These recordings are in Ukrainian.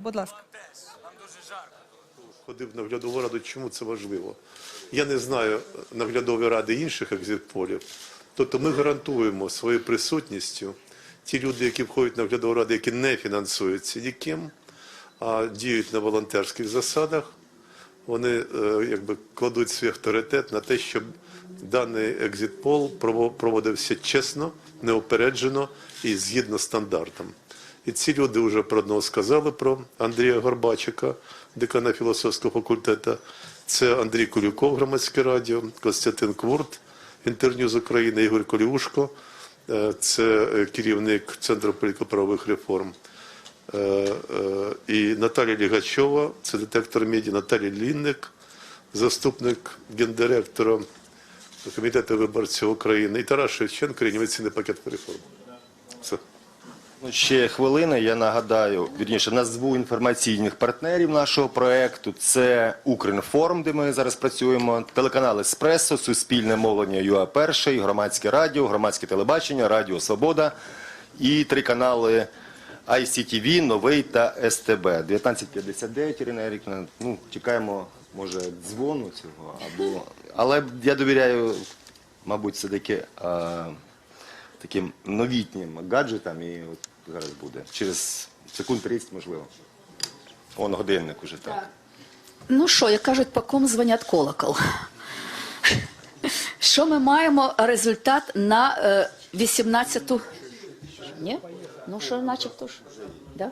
Будь ласка. ходив в наглядову раду, чому це важливо. Я не знаю наглядові ради інших екзитполів. Тобто ми гарантуємо своєю присутністю ті люди, які входять в наглядову раду, які не фінансуються ніким, а діють на волонтерських засадах, вони е, якби кладуть свій авторитет на те, щоб даний екзитпол прово- проводився чесно, неупереджено і згідно стандартам. І ці люди вже про одного сказали про Андрія Горбачика, декана філософського факультету. Це Андрій Кулюков, громадське радіо, Костянтин Квурт, інтерв'ю з України, Ігор Коліушко, е, це е, керівник Центру політико-правових реформ. Е, І Наталія Лігачова, це детектор медіа, Наталія Лінник, заступник гендиректора Комітету виборців України, і Тарас Шевченко, реанімаційний пакет реформ. Все. Ну, ще хвилина. Я нагадаю, вірніше, назву інформаційних партнерів нашого проекту. Це Укрінформ, де ми зараз працюємо, телеканал Еспресо, Суспільне мовлення ЮА Перший, громадське радіо, громадське телебачення, Радіо Свобода і три канали ICTV, Новий та СТБ. 1959, Ірина Еріківна. Ну, чекаємо, може, дзвону цього або. Але я довіряю, мабуть, все-таки. Таким новітнім гаджетам, і от зараз буде. Через секунд 30, можливо. Он годинник уже так. Ну що, як кажуть, по ком дзвонять колокол. Що ми маємо результат на е, 18-ту? Ні? Ну що, начебто ж? Да?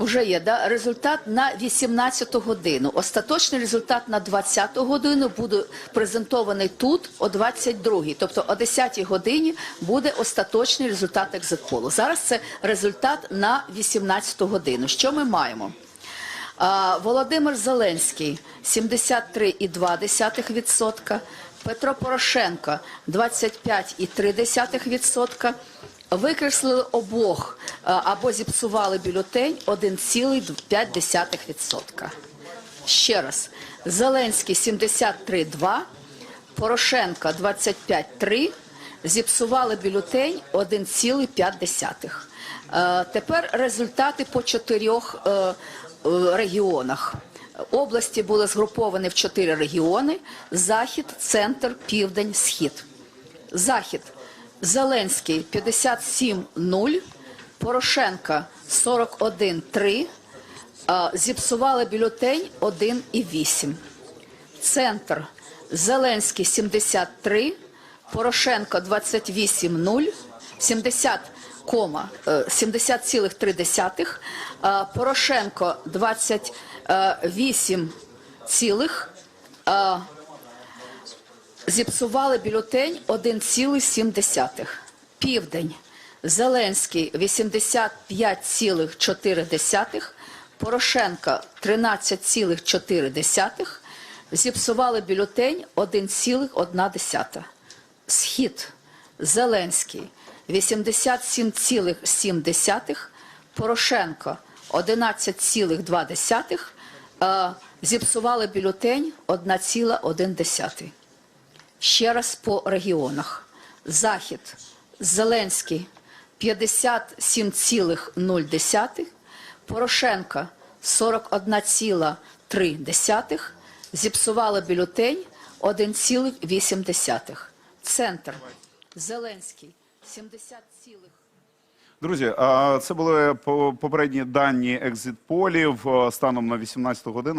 Вже є, да? результат на 18 годину. Остаточний результат на 20 годину буде презентований тут о 22-й. Тобто о 10 годині буде остаточний результат екзитполу. Зараз це результат на 18 годину. Що ми маємо? А, Володимир Зеленський 73,2%, Петро Порошенко 25,3%. Викреслили обох або зіпсували бюлетень 1,5%. Ще раз. Зеленський 73,2%, Порошенко 25,3%, зіпсували бюлетень 1,5%. Е, Тепер результати по чотирьох е, е, регіонах. Області були згруповані в чотири регіони: Захід, Центр, Південь, Схід. Захід. Зеленський 57-0, Порошенка 41-3, зіпсували бюлетень 1,8. Центр. Зеленський 73, Порошенко 28,0, 70, е, 70,3, Порошенко 28 цілих, а, зіпсували бюлетень 1,7. Південь. Зеленський 85,4, Порошенка 13,4, зіпсували бюлетень 1,1. Схід. Зеленський 87,7, Порошенко 11,2, е, зіпсували бюлетень 1,1. Ще раз по регіонах. Захід. Зеленський 57,0, Порошенка 41,3, зіпсували бюлетень 1,8. Центр. Зеленський 70, Друзі, це були попередні дані екзит-полів е, станом на 18 годину.